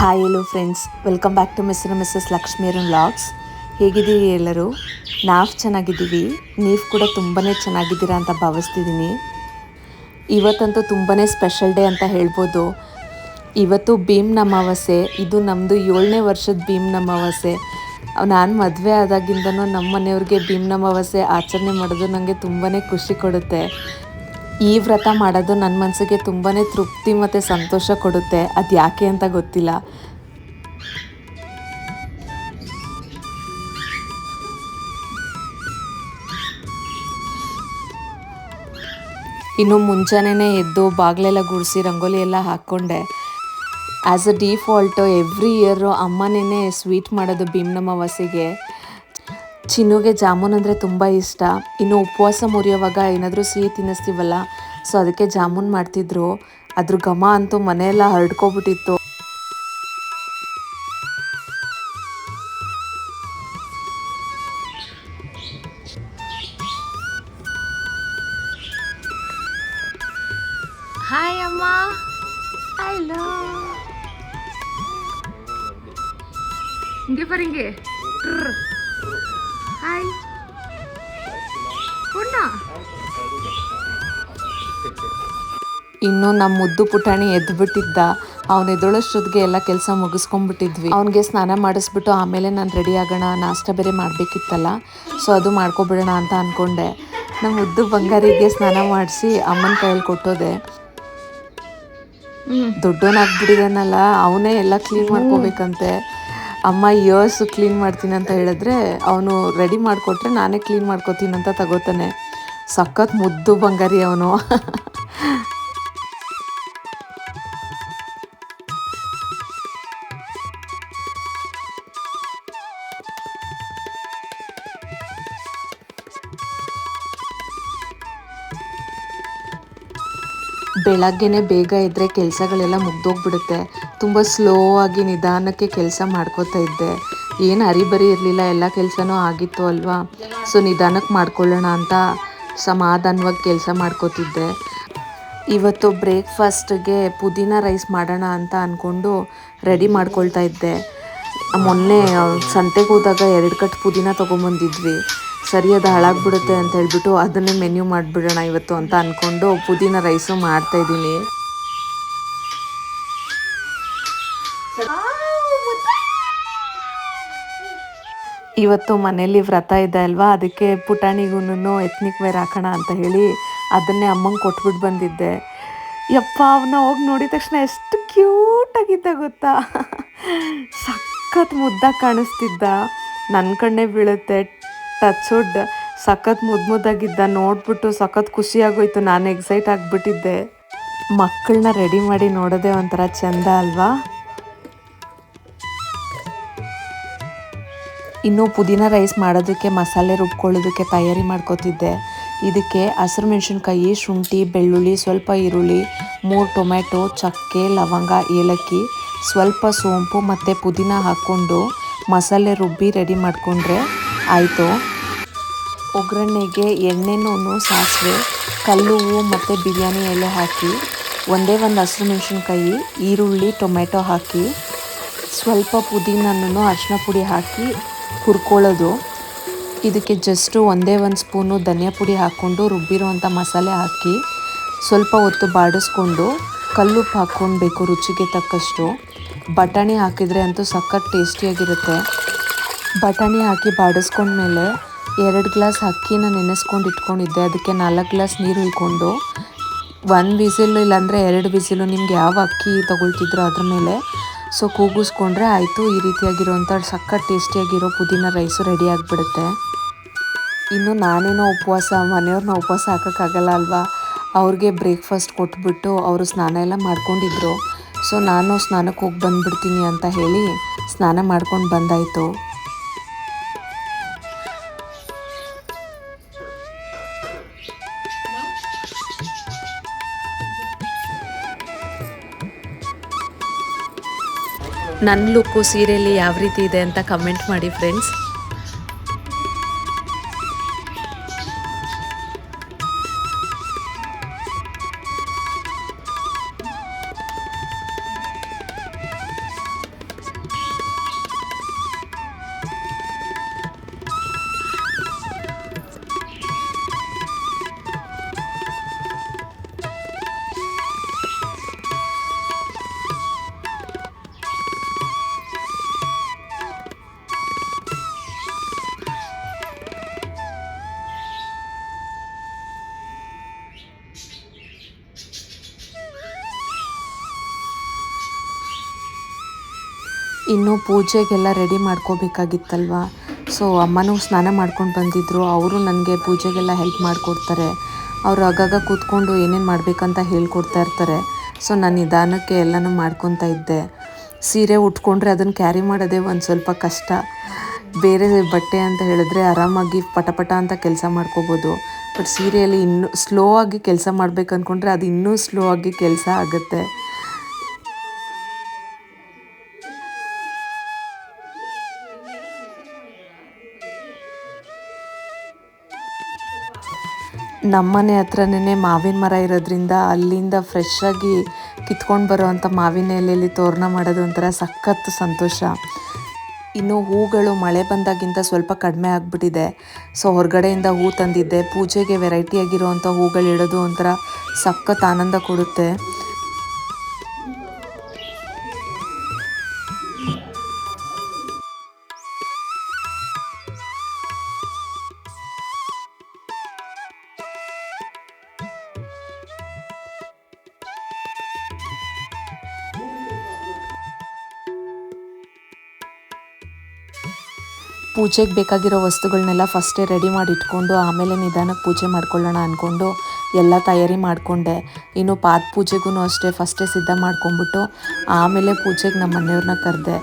Hello friends welcome back to mister missus Lakshmiran vlogs ಹೇಗಿದ್ದೀರಿ ಎಲ್ಲರೂ? ನಾವು ಚೆನ್ನಾಗಿದ್ದೀವಿ. ನೀವು ಕೂಡ ತುಂಬಾ ಚೆನ್ನಾಗಿದ್ದೀರಾ ಅಂತ ಭಾವಿಸ್ತಿದ್ದೀನಿ. ಇವತ್ತಂತೂ ತುಂಬಾ ಸ್ಪೆಷಲ್ ಡೇ ಅಂತ ಹೇಳ್ಬೋದು. ಇವತ್ತು ಭೀಮ್ ಅಮಾವಾಸ್ಯೆ ಇದು ನಮ್ಮದು ಏಳನೇ ವರ್ಷದ ಭೀಮ್ ಅಮಾವಾಸ್ಯೆ ನಾನು ಮದುವೆ ಆದಾಗಿಂದನೂ ನಮ್ಮ ಮನೆಯವ್ರಿಗೆ ಭೀಮ್ ಅಮಾವಾಸ್ಯೆ ಆಚರಣೆ ಮಾಡೋದು ನನಗೆ ತುಂಬಾ ಖುಷಿ ಕೊಡುತ್ತೆ. ಈ ವ್ರತ ಮಾಡೋದು ನನ್ನ ಮನಸ್ಸಿಗೆ ತುಂಬಾ ತೃಪ್ತಿ ಮತ್ತು ಸಂತೋಷ ಕೊಡುತ್ತೆ. ಅದು ಯಾಕೆ ಅಂತ ಗೊತ್ತಿಲ್ಲ. ಇನ್ನು ಮುಂಜಾನೆ ಎದ್ದು ಬಾಗಿಲೆಲ್ಲ ಗುಡಿಸಿ ರಂಗೋಲಿ ಎಲ್ಲ ಹಾಕ್ಕೊಂಡೆ. As a default every year ಅಮ್ಮನೇ ಸ್ವೀಟ್ ಮಾಡೋದು ಭೀಮ್ನಮಾವಾಸ್ಯೆಗೆ ಚಿನ್ನುಗೆ ಜಾಮೂನ್ ಅಂದರೆ ತುಂಬ ಇಷ್ಟ. ಇನ್ನು ಉಪವಾಸ ಮುರಿಯೋವಾಗ ಏನಾದರೂ ಸಿಹಿ ತಿನ್ನಿಸ್ತೀವಲ್ಲ ಸೊ ಅದಕ್ಕೆ ಜಾಮೂನ್ ಮಾಡ್ತಿದ್ರು. ಅದ್ರ ಘಮ ಅಂತೂ ಮನೆಯೆಲ್ಲ ಹರಡ್ಕೊಬಿಟ್ಟಿತ್ತು. ಹಾಯ್ ಅಮ್ಮ. ಹಲೋ ಹಿಂಗೆ ಬರ್ ಇನ್ನು ನಮ್ಮ ಮುದ್ದು ಪುಟಾಣಿ ಎದ್ದು ಬಿಟ್ಟಿದ್ದ ಅವ್ನು ಎದ್ದೊಳಷ್ಟೊತ್ತಿಗೆ ಎಲ್ಲ ಕೆಲಸ ಮುಗಿಸ್ಕೊಂಡ್ಬಿಟ್ಟಿದ್ವಿ. ಅವನಿಗೆ ಸ್ನಾನ ಮಾಡಿಸ್ಬಿಟ್ಟು ಆಮೇಲೆ ನಾನು ರೆಡಿ ಆಗೋಣ ನಾಷ್ಟ ಬೇರೆ ಮಾಡಬೇಕಿತ್ತಲ್ಲ. ಸೊ ಅದು ಮಾಡ್ಕೊಬಿಡೋಣ ಅಂತ ಅಂದ್ಕೊಂಡೆ ನಮ್ಮ ಮುದ್ದು ಬಂಗಾರಿಗೆ ಸ್ನಾನ ಮಾಡಿಸಿ ಅಮ್ಮನ ಕೈಯಲ್ಲಿ ಕೊಟ್ಟೋದೆ. ದೊಡ್ಡವನಾಗ್ಬಿಟ್ಟಿದ್ದಾನಲ್ಲ ಅವನೇ ಎಲ್ಲ ಕ್ಲೀನ್ ಮಾಡ್ಕೋಬೇಕಂತೆ. ಅಮ್ಮ ಇಯರ್ಸ್ ಕ್ಲೀನ್ ಮಾಡ್ತೀನಿ ಅಂತ ಹೇಳಿದ್ರೆ ಅವನು ರೆಡಿ ಮಾಡಿಕೊಟ್ರೆ ನಾನೇ ಕ್ಲೀನ್ ಮಾಡ್ಕೋತೀನಿ ಅಂತ ತಗೋತಾನೆ. ಸಖತ್ ಮುದ್ದು ಬಂಗಾರಿ ಅವನು. ಬೆಳಗ್ಗೆನೆ ಬೇಗ ಇದ್ದರೆ ಕೆಲಸಗಳೆಲ್ಲ ಮುಗ್ದೋಗ್ಬಿಡುತ್ತೆ. ತುಂಬ ಸ್ಲೋ ಆಗಿ ನಿಧಾನಕ್ಕೆ ಕೆಲಸ ಮಾಡ್ಕೋತಾ ಇದ್ದೆ. ಏನು ಅರಿಬರಿ ಇರಲಿಲ್ಲ, ಎಲ್ಲ ಕೆಲಸನೂ ಆಗಿತ್ತು ಅಲ್ವಾ? ಸೊ ನಿಧಾನಕ್ಕೆ ಮಾಡ್ಕೊಳ್ಳೋಣ ಅಂತ ಸಮಾಧಾನವಾಗಿ ಕೆಲಸ ಮಾಡ್ಕೋತಿದ್ದೆ. ಇವತ್ತು ಬ್ರೇಕ್ಫಾಸ್ಟ್ಗೆ ಪುದೀನ ರೈಸ್ ಮಾಡೋಣ ಅಂತ ಅಂದ್ಕೊಂಡು ರೆಡಿ ಮಾಡ್ಕೊಳ್ತಾ ಇದ್ದೆ. ಮೊನ್ನೆ ಸಂತೆಗೆ ಹೋದಾಗ ಎರಡು ಕಟ್ ಪುದೀನ ತೊಗೊಂಬಂದಿದ್ವಿ. ಸರಿ ಅದು ಹಾಳಾಗ್ಬಿಡುತ್ತೆ ಅಂತ ಹೇಳ್ಬಿಟ್ಟು ಅದನ್ನೇ ಮೆನ್ಯೂ ಮಾಡಿಬಿಡೋಣ ಇವತ್ತು ಅಂತ ಅಂದ್ಕೊಂಡು ಪುದೀನ ರೈಸು ಮಾಡ್ತಾಯಿದ್ದೀನಿ ಇವತ್ತು ಮನೇಲಿ ವ್ರತ ಇದೆ ಅಲ್ವಾ? ಅದಕ್ಕೆ ಪುಟಾಣಿಗೂನು ಎತ್ನಿಕ್ ವೇರ್ ಹಾಕೋಣ ಅಂತ ಹೇಳಿ ಅದನ್ನೇ ಅಮ್ಮಂಗೆ ಕೊಟ್ಬಿಟ್ಟು ಬಂದಿದ್ದೆ. ಯಪ್ಪ ಅವನ್ನ ಹೋಗಿ ನೋಡಿದ ತಕ್ಷಣ ಎಷ್ಟು ಕ್ಯೂಟಾಗಿದ್ದ ಗೊತ್ತಾ? ಸಖತ್ ಮುದ್ದಾಗಿ ಕಾಣಿಸ್ತಿದ್ದ. ನನ್ನ ಕಣ್ಣೇ ಬೀಳುತ್ತೆ. ಟಚ್ವುಡ್ ಸಖತ್ ಮುದ್ದು ಮುದ್ದಾಗಿದ್ದ ನೋಡ್ಬಿಟ್ಟು ಸಖತ್ ಖುಷಿಯಾಗೋಯ್ತು. ನಾನು ಎಕ್ಸೈಟ್ ಆಗಿಬಿಟ್ಟಿದ್ದೆ. ಮಕ್ಕಳನ್ನ ರೆಡಿ ಮಾಡಿ ನೋಡೋದೇ ಒಂಥರ ಚೆಂದ ಅಲ್ವಾ? ಇನ್ನು ಪುದೀನ ರೈಸ್ ಮಾಡೋದಕ್ಕೆ, ಮಸಾಲೆ ರುಬ್ಕೊಳ್ಳೋದಕ್ಕೆ ತಯಾರಿ ಮಾಡ್ಕೋತಿದ್ದೆ. ಇದಕ್ಕೆ ಹಸಿರು ಮೆಣಸಿನ್ಕಾಯಿ, ಶುಂಠಿ, ಬೆಳ್ಳುಳ್ಳಿ, ಸ್ವಲ್ಪ ಈರುಳ್ಳಿ, ಮೂರು ಟೊಮೆಟೊ ಚಕ್ಕೆ, ಲವಂಗ, ಏಲಕ್ಕಿ, ಸ್ವಲ್ಪ ಸೋಂಪು ಮತ್ತು ಪುದೀನ ಹಾಕ್ಕೊಂಡು ಮಸಾಲೆ ರುಬ್ಬಿ ರೆಡಿ ಮಾಡಿಕೊಂಡ್ರೆ ಆಯಿತು. ಒಗ್ಗರಣೆಗೆ ಎಣ್ಣೆನೂ ಸಾಸಿವೆ, ಕಲ್ಲು ಹೂವು ಮತ್ತು ಬಿರಿಯಾನಿ ಎಲೆ ಹಾಕಿ, ಒಂದೇ ಒಂದು ಹಸಿರು ಮೆಣಸಿನ್ಕಾಯಿ, ಈರುಳ್ಳಿ ಟೊಮೆಟೊ ಹಾಕಿ, ಸ್ವಲ್ಪ ಪುದೀನನೂ ಅರಿಶಿನ ಪುಡಿ ಹಾಕಿ ಹುರ್ಕೊಳ್ಳೋದು. ಇದಕ್ಕೆ ಜಸ್ಟು ಒಂದೇ ಒಂದು ಸ್ಪೂನು ಧನಿಯಾ ಪುಡಿ ಹಾಕ್ಕೊಂಡು ರುಬ್ಬಿರೋವಂಥ ಮಸಾಲೆ ಹಾಕಿ ಸ್ವಲ್ಪ ಹೊತ್ತು ಬಾಡಿಸ್ಕೊಂಡು ಕಲ್ಲುಪ್ಪು ಹಾಕ್ಕೊಳ್ಬೇಕು ರುಚಿಗೆ ತಕ್ಕಷ್ಟು. ಬಟಾಣಿ ಹಾಕಿದರೆ ಅಂತೂ ಸಖತ್ ಟೇಸ್ಟಿಯಾಗಿರುತ್ತೆ. ಬಟಾಣಿ ಹಾಕಿ ಬಾಡಿಸ್ಕೊಂಡ್ಮೇಲೆ ಎರಡು ಗ್ಲಾಸ್ ಅಕ್ಕಿನ ನೆನೆಸ್ಕೊಂಡು ಇಟ್ಕೊಂಡಿದ್ದೆ. ಅದಕ್ಕೆ ನಾಲ್ಕು ಗ್ಲಾಸ್ ನೀರು ಇಳ್ಕೊಂಡು ಒಂದು ಬಿಸಿಲು ಇಲ್ಲಾಂದರೆ ಎರಡು ಬಿಸಿಲು ನಿಮ್ಗೆ ಯಾವ ಅಕ್ಕಿ ತೊಗೊಳ್ತಿದ್ರೋ ಅದ್ರ ಮೇಲೆ ಸೊ ಕೂಗಿಸ್ಕೊಂಡ್ರೆ ಆಯಿತು. ಈ ರೀತಿಯಾಗಿರೋವಂಥ ಸಖತ್ ಟೇಸ್ಟಿಯಾಗಿರೋ ಪುದೀನ ರೈಸು ರೆಡಿ ಆಗಿಬಿಡುತ್ತೆ. ಇನ್ನು ನಾನೇನೋ ಉಪವಾಸ, ಮನೆಯವ್ರನ್ನ ಉಪವಾಸ ಹಾಕೋಕ್ಕಾಗಲ್ಲ ಅಲ್ವಾ? ಅವ್ರಿಗೆ ಬ್ರೇಕ್ಫಾಸ್ಟ್ ಕೊಟ್ಬಿಟ್ಟು ಅವರು ಸ್ನಾನ ಎಲ್ಲ ಮಾಡ್ಕೊಂಡಿದ್ರು. ಸೊ ನಾನು ಸ್ನಾನಕ್ಕೆ ಹೋಗಿ ಬಂದುಬಿಡ್ತೀನಿ ಅಂತ ಹೇಳಿ ಸ್ನಾನ ಮಾಡ್ಕೊಂಡು ಬಂದಾಯಿತು. ನನ್ನ ಲುಕ್ಕು ಸೀರೆಯಲ್ಲಿ ಯಾವ ರೀತಿ ಇದೆ ಅಂತ ಕಮೆಂಟ್ ಮಾಡಿ ಫ್ರೆಂಡ್ಸ್ ಇನ್ನು ಪೂಜೆಗೆಲ್ಲ ರೆಡಿ ಮಾಡ್ಕೋಬೇಕಾಗಿತ್ತಲ್ವ? ಸೊ ಅಮ್ಮನೂ ಸ್ನಾನ ಮಾಡ್ಕೊಂಡು ಬಂದಿದ್ದರು ಅವರು ನನಗೆ ಪೂಜೆಗೆಲ್ಲ ಹೆಲ್ಪ್ ಮಾಡಿಕೊಡ್ತಾರೆ. ಅವರು ಆಗಾಗ ಕೂತ್ಕೊಂಡು ಏನೇನು ಮಾಡಬೇಕಂತ ಹೇಳ್ಕೊಡ್ತಾ ಇರ್ತಾರೆ. ಸೊ ನಾನು ನಿಧಾನಕ್ಕೆ ಎಲ್ಲನೂ ಮಾಡ್ಕೊತಾ ಇದ್ದೆ. ಸೀರೆ ಉಟ್ಕೊಂಡ್ರೆ ಅದನ್ನು ಕ್ಯಾರಿ ಮಾಡೋದೇ ಒಂದು ಸ್ವಲ್ಪ ಕಷ್ಟ. ಬೇರೆ ಬಟ್ಟೆ ಅಂತ ಹೇಳಿದ್ರೆ ಆರಾಮಾಗಿ ಪಟಪಟ ಅಂತ ಕೆಲಸ ಮಾಡ್ಕೋಬೋದು. ಬಟ್ ಸೀರೆಯಲ್ಲಿ ಇನ್ನೂ ಸ್ಲೋ ಆಗಿ ಕೆಲಸ ಮಾಡ್ಬೇಕು ಅಂದ್ಕೊಂಡ್ರೆ ಅದು ಇನ್ನೂ ಸ್ಲೋ ಆಗಿ ಕೆಲಸ ಆಗುತ್ತೆ. ನಮ್ಮನೆ ಹತ್ರನೇ ಮಾವಿನ ಮರ ಇರೋದ್ರಿಂದ ಅಲ್ಲಿಂದ ಫ್ರೆಶ್ ಆಗಿ ಕಿತ್ಕೊಂಡು ಬರೋವಂಥ ಮಾವಿನ ಎಲೆಯಲ್ಲಿ ತೋರಣ ಮಾಡೋದು ಒಂಥರ ಸಖತ್ತು ಸಂತೋಷ. ಇನ್ನು ಹೂಗಳು ಮಳೆ ಬಂದಾಗಿಂತ ಸ್ವಲ್ಪ ಕಡಿಮೆ ಆಗಿಬಿಟ್ಟಿದೆ. ಸೊ ಹೊರಗಡೆಯಿಂದ ಹೂ ತಂದಿದ್ದೆ. ಪೂಜೆಗೆ ವೆರೈಟಿ ಆಗಿರುವಂಥ ಹೂಗಳು ಇಡೋದು ಒಂಥರ ಸಖತ್ ಆನಂದ ಕೊಡುತ್ತೆ. ಪೂಜೆಗೆ ಬೇಕಾಗಿರೋ ವಸ್ತುಗಳನ್ನೆಲ್ಲ ಫಸ್ಟೇ ರೆಡಿ ಮಾಡಿ ಇಟ್ಕೊಂಡು ಆಮೇಲೆ ನಿಧಾನಕ್ಕೆ ಪೂಜೆ ಮಾಡ್ಕೊಳ್ಳೋಣ ಅಂದ್ಕೊಂಡು ಎಲ್ಲ ತಯಾರಿ ಮಾಡಿಕೊಂಡೆ. ಇನ್ನು ಪಾದ ಪೂಜೆಗೂ ಅಷ್ಟೇ ಫಸ್ಟೇ ಸಿದ್ಧ ಮಾಡ್ಕೊಂಬಿಟ್ಟು ಆಮೇಲೆ ಪೂಜೆಗೆ ನಮ್ಮ ಮನೆಯವ್ರನ್ನ ಕರೆದೆ.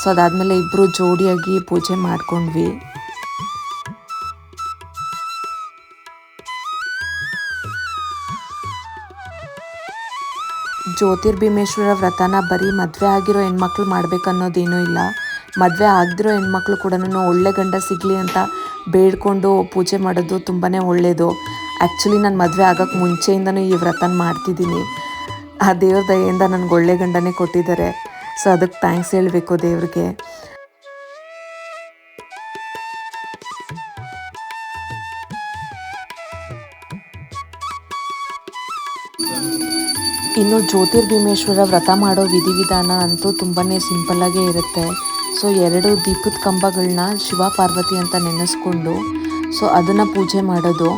ಸೊ ಅದಾದಮೇಲೆ ಇಬ್ಬರು ಜೋಡಿಯಾಗಿ ಪೂಜೆ ಮಾಡ್ಕೊಂಡ್ವಿ. ಜ್ಯೋತಿರ್ಭೀಮೇಶ್ವರ ವ್ರತನ ಬರೀ ಮದುವೆ ಆಗಿರೋ ಹೆಣ್ಮಕ್ಳು ಮಾಡಬೇಕನ್ನೋದೇನೂ ಇಲ್ಲ. ಮದುವೆ ಆಗದಿರೋ ಹೆಣ್ಮಕ್ಳು ಕೂಡ ಒಳ್ಳೆ ಗಂಡ ಸಿಗಲಿ ಅಂತ ಬೇಡ್ಕೊಂಡು ಪೂಜೆ ಮಾಡೋದು ತುಂಬಾ ಒಳ್ಳೆಯದು ಆ್ಯಕ್ಚುಲಿ ನಾನು ಮದುವೆ ಆಗೋಕ್ಕೆ ಮುಂಚೆಯಿಂದನೂ ಈ ವ್ರತನ ಮಾಡ್ತಿದ್ದೀನಿ. ಆ ದೇವ್ರ ದಯೆಯಿಂದ ನನಗೆ ಒಳ್ಳೆ ಗಂಡನೇ ಕೊಟ್ಟಿದ್ದಾರೆ. ಸೊ ಅದಕ್ಕೆ ಥ್ಯಾಂಕ್ಸ್ ಹೇಳಬೇಕು ದೇವ್ರಿಗೆ. ಇನ್ನು ಜ್ಯೋತಿರ್ಭೀಮೇಶ್ವರ ವ್ರತ ಮಾಡೋ ವಿಧಿವಿಧಾನ ಅಂತೂ ತುಂಬಾ ಸಿಂಪಲ್ಲಾಗೇ ಇರುತ್ತೆ. ಸೊ ಎರಡು ದೀಪದ ಕಂಬಗಳನ್ನ ಶಿವ ಪಾರ್ವತಿ ಅಂತ ನೆನೆಸ್ಕೊಂಡು, ಸೊ ಅದನ್ನು ಪೂಜೆ ಮಾಡೋದು.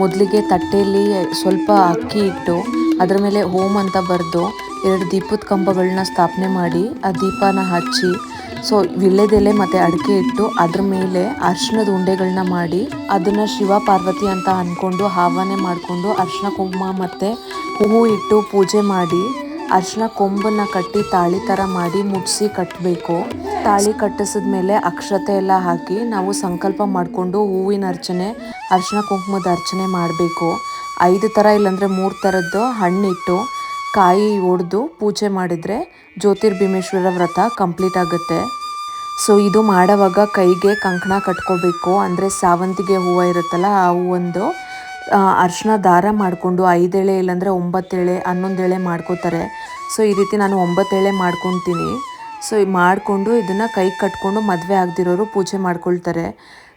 ಮೊದಲಿಗೆ ತಟ್ಟೆಯಲ್ಲಿ ಸ್ವಲ್ಪ ಅಕ್ಕಿ ಇಟ್ಟು, ಅದರ ಮೇಲೆ ಹೋಮ್ ಅಂತ ಬರೆದು ಎರಡು ದೀಪದ ಕಂಬಗಳನ್ನ ಸ್ಥಾಪನೆ ಮಾಡಿ, ಆ ದೀಪನ ಹಚ್ಚಿ, ಸೊ ವಿಳ್ಳೆದೆಲೆ ಮತ್ತು ಅಡಿಕೆ ಇಟ್ಟು, ಅದ್ರ ಮೇಲೆ ಅರ್ಶಿಣದ ಉಂಡೆಗಳನ್ನ ಮಾಡಿ, ಅದನ್ನು ಶಿವ ಪಾರ್ವತಿ ಅಂತ ಅಂದ್ಕೊಂಡು ಆಹ್ವಾನ ಮಾಡಿಕೊಂಡು ಅರ್ಶಿನ ಕುಂಕುಮ ಮತ್ತು ಹೂವು ಇಟ್ಟು ಪೂಜೆ ಮಾಡಿ ಅರ್ಶಿನ ಕೊಂಬನ್ನ ಕಟ್ಟಿ ತಾಳಿ ಥರ ಮಾಡಿ ಮುಟ್ಸಿ ಕಟ್ಟಬೇಕು ತಾಳಿ ಕಟ್ಟಿಸಿದ ಮೇಲೆ ಅಕ್ಷತೆ ಎಲ್ಲ ಹಾಕಿ ನಾವು ಸಂಕಲ್ಪ ಮಾಡಿಕೊಂಡು ಹೂವಿನ ಅರ್ಚನೆ, ಅರ್ಶಿನ ಕುಂಕುಮದ ಅರ್ಚನೆ ಮಾಡಬೇಕು. ಐದು ಥರ ಇಲ್ಲಾಂದರೆ ಮೂರು ಥರದ್ದು ಹಣ್ಣಿಟ್ಟು, ಕಾಯಿ ಒಡೆದು ಪೂಜೆ ಮಾಡಿದರೆ ಜ್ಯೋತಿರ್ಭೀಮೇಶ್ವರ ವ್ರತ ಕಂಪ್ಲೀಟ್ ಆಗುತ್ತೆ. ಸೊ ಇದು ಮಾಡೋವಾಗ ಕೈಗೆ ಕಂಕಣ ಕಟ್ಕೋಬೇಕು. ಅಂದರೆ ಸಾವಂತಿಗೆ ಹೂವು ಇರುತ್ತಲ್ಲ, ಆ ಹೂವೊಂದು ಅರ್ಶಿನ ದಾರ ಮಾಡಿಕೊಂಡು ಐದೇಳೆ ಇಲ್ಲಾಂದರೆ ಒಂಬತ್ತೇಳೆ, ಹನ್ನೊಂದೇಳೆ ಮಾಡ್ಕೋತಾರೆ. ಸೊ ಈ ರೀತಿ ನಾನು ಒಂಬತ್ತೇಳೆ ಮಾಡ್ಕೊತೀನಿ. ಸೊ ಮಾಡಿಕೊಂಡು ಇದನ್ನು ಕೈ ಕಟ್ಕೊಂಡು ಮದುವೆ ಆಗದಿರೋರು ಪೂಜೆ ಮಾಡ್ಕೊಳ್ತಾರೆ.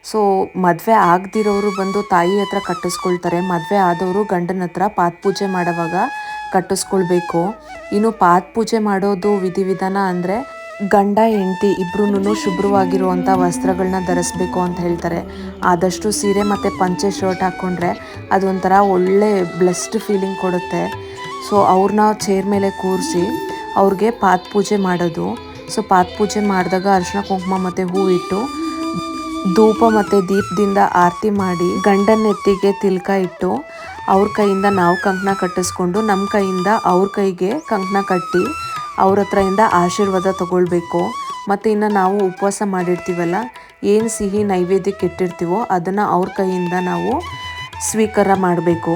ಸೊ ಮದುವೆ ಆಗದಿರೋರು ಬಂದು ತಾಯಿ ಹತ್ರ ಕಟ್ಟಿಸ್ಕೊಳ್ತಾರೆ. ಮದುವೆ ಆದವರು ಗಂಡನ ಹತ್ರ ಪಾತ್ ಪೂಜೆ ಮಾಡೋವಾಗ ಕಟ್ಟಿಸ್ಕೊಳ್ಬೇಕು. ಇನ್ನು ಪಾತ್ ಪೂಜೆ ಮಾಡೋದು ವಿಧಿವಿಧಾನ ಅಂದರೆ ಗಂಡ, ಹೆಂಡತಿ ಇಬ್ಬರೂ ಶುಭ್ರವಾಗಿರುವಂಥ ವಸ್ತ್ರಗಳನ್ನ ಧರಿಸ್ಬೇಕು ಅಂತ ಹೇಳ್ತಾರೆ. ಆದಷ್ಟು ಸೀರೆ ಮತ್ತು ಪಂಚೆ ಶರ್ಟ್ ಹಾಕ್ಕೊಂಡ್ರೆ ಅದೊಂಥರ ಒಳ್ಳೆ ಬ್ಲೆಸ್ಡ್ ಫೀಲಿಂಗ್ ಕೊಡುತ್ತೆ. ಸೊ ಅವ್ರನ್ನ ಚೇರ್ ಮೇಲೆ ಕೂರಿಸಿ ಅವ್ರಿಗೆ ಪಾತ್ ಪೂಜೆ ಮಾಡೋದು. ಸೊ ಪಾತ್ ಪೂಜೆ ಮಾಡಿದಾಗ ಅರಿಶಿನ ಕುಂಕುಮ ಮತ್ತು ಹೂ ಇಟ್ಟು ಧೂಪ ಮತ್ತು ದೀಪದಿಂದ ಆರತಿ ಮಾಡಿ ಗಂಡನ ನೆತ್ತಿಗೆ ತಿಲ್ಕ ಇಟ್ಟು ಅವ್ರ ಕೈಯಿಂದ ನಾವು ಕಂಕಣ ಕಟ್ಟಿಸ್ಕೊಂಡು ನಮ್ಮ ಕೈಯಿಂದ ಅವ್ರ ಕೈಗೆ ಕಂಕಣ ಕಟ್ಟಿ ಅವ್ರ ಹತ್ರದಿಂದ ಆಶೀರ್ವಾದ ತಗೊಳ್ಬೇಕು. ಮತ್ತು ಇನ್ನು ನಾವು ಉಪವಾಸ ಮಾಡಿರ್ತೀವಲ್ಲ, ಏನು ಸಿಹಿ ನೈವೇದ್ಯಕ್ಕೆ ಇಟ್ಟಿರ್ತೀವೋ ಅದನ್ನು ಅವ್ರ ಕೈಯಿಂದ ನಾವು ಸ್ವೀಕಾರ ಮಾಡಬೇಕು.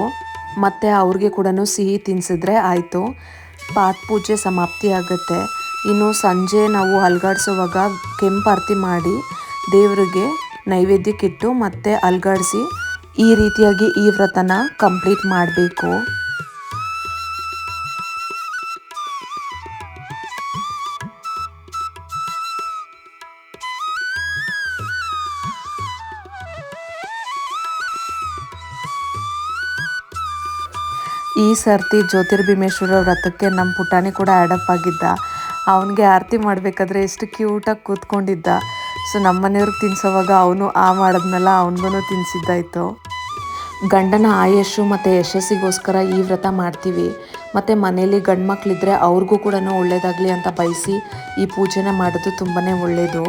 ಮತ್ತು ಅವ್ರಿಗೆ ಕೂಡ ಸಿಹಿ ತಿನ್ನಿಸಿದ್ರೆ ಆಯಿತು. ಪಾತ್ ಪೂಜೆ ಸಮಾಪ್ತಿ ಆಗುತ್ತೆ. ಇನ್ನು ಸಂಜೆ ನಾವು ಅಲ್ಗಾಡ್ಸೋವಾಗ ಆರ್ತಿ ಮಾಡಿ ದೇವರಿಗೆ ನೈವೇದ್ಯಕ್ಕಿಟ್ಟು ಮತ್ತೆ ಅಲ್ಗಾಡಿಸಿ ಈ ರೀತಿಯಾಗಿ ಈ ವ್ರತನ ಕಂಪ್ಲೀಟ್ ಮಾಡಬೇಕು. ಈ ಸರ್ತಿ ಜ್ಯೋತಿರ್ಭೀಮೇಶ್ವರ ವ್ರತಕ್ಕೆ ನಮ್ಮ ಪುಟಾಣಿ ಕೂಡ ಆ್ಯಡಪ್ ಆಗಿದ್ದ. ಅವನಿಗೆ ಆರತಿ ಮಾಡಬೇಕಾದ್ರೆ ಎಷ್ಟು ಕ್ಯೂಟಾಗಿ ಕೂತ್ಕೊಂಡಿದ್ದ. ಸೊ ನಮ್ಮ ಮನೆಯವ್ರಿಗೆ ತಿನ್ಸೋವಾಗ ಅವನು ಆ ಮಾಡಿದ್ನಲ್ಲ ಅವನಿಗೂ ತಿನ್ನಿಸಿದ್ದಾಯಿತು ಗಂಡನ ಆಯಸ್ಸು ಮತ್ತು ಯಶಸ್ಸಿಗೋಸ್ಕರ ಈ ವ್ರತ ಮಾಡ್ತೀವಿ. ಮತ್ತು ಮನೇಲಿ ಗಂಡು ಮಕ್ಕಳಿದ್ರೆ ಅವ್ರಿಗೂ ಕೂಡ ಒಳ್ಳೆಯದಾಗಲಿ ಅಂತ ಬಯಸಿ ಈ ಪೂಜೆನ ಮಾಡೋದು ತುಂಬಾ ಒಳ್ಳೆಯದು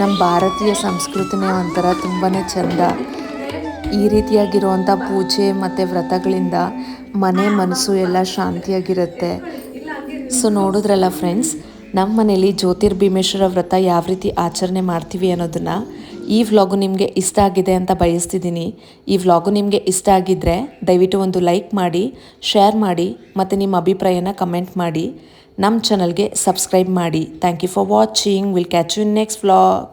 ನಮ್ಮ ಭಾರತೀಯ ಸಂಸ್ಕೃತಿನೇ ಒಂಥರ ತುಂಬಾ ಚೆಂದ. ಈ ರೀತಿಯಾಗಿರುವಂಥ ಪೂಜೆ ಮತ್ತು ವ್ರತಗಳಿಂದ ಮನೆ ಮನಸ್ಸು ಎಲ್ಲ ಶಾಂತಿಯಾಗಿರುತ್ತೆ. ಸೊ ನೋಡಿದ್ರಲ್ಲ ಫ್ರೆಂಡ್ಸ್ ನಮ್ಮ ಮನೇಲಿ ಜ್ಯೋತಿರ್ಭೀಮೇಶ್ವರ ವ್ರತ ಯಾವ ರೀತಿ ಆಚರಣೆ ಮಾಡ್ತೀವಿ ಅನ್ನೋದನ್ನು ಈ ವ್ಲಾಗು ನಿಮಗೆ ಇಷ್ಟ ಆಗಿದೆ ಅಂತ ಬಯಸ್ತಿದ್ದೀನಿ. ಈ ವ್ಲಾಗು ನಿಮಗೆ ಇಷ್ಟ ಆಗಿದ್ದರೆ ದಯವಿಟ್ಟು ಒಂದು ಲೈಕ್ ಮಾಡಿ ಶೇರ್ ಮಾಡಿ ಮತ್ತು ನಿಮ್ಮ ಅಭಿಪ್ರಾಯನ ಕಮೆಂಟ್ ಮಾಡಿ. ನಮ್ಮ ಚಾನಲ್ಗೆ ಸಬ್ಸ್ಕ್ರೈಬ್ ಮಾಡಿ. Thank you for watching will catch you next vlog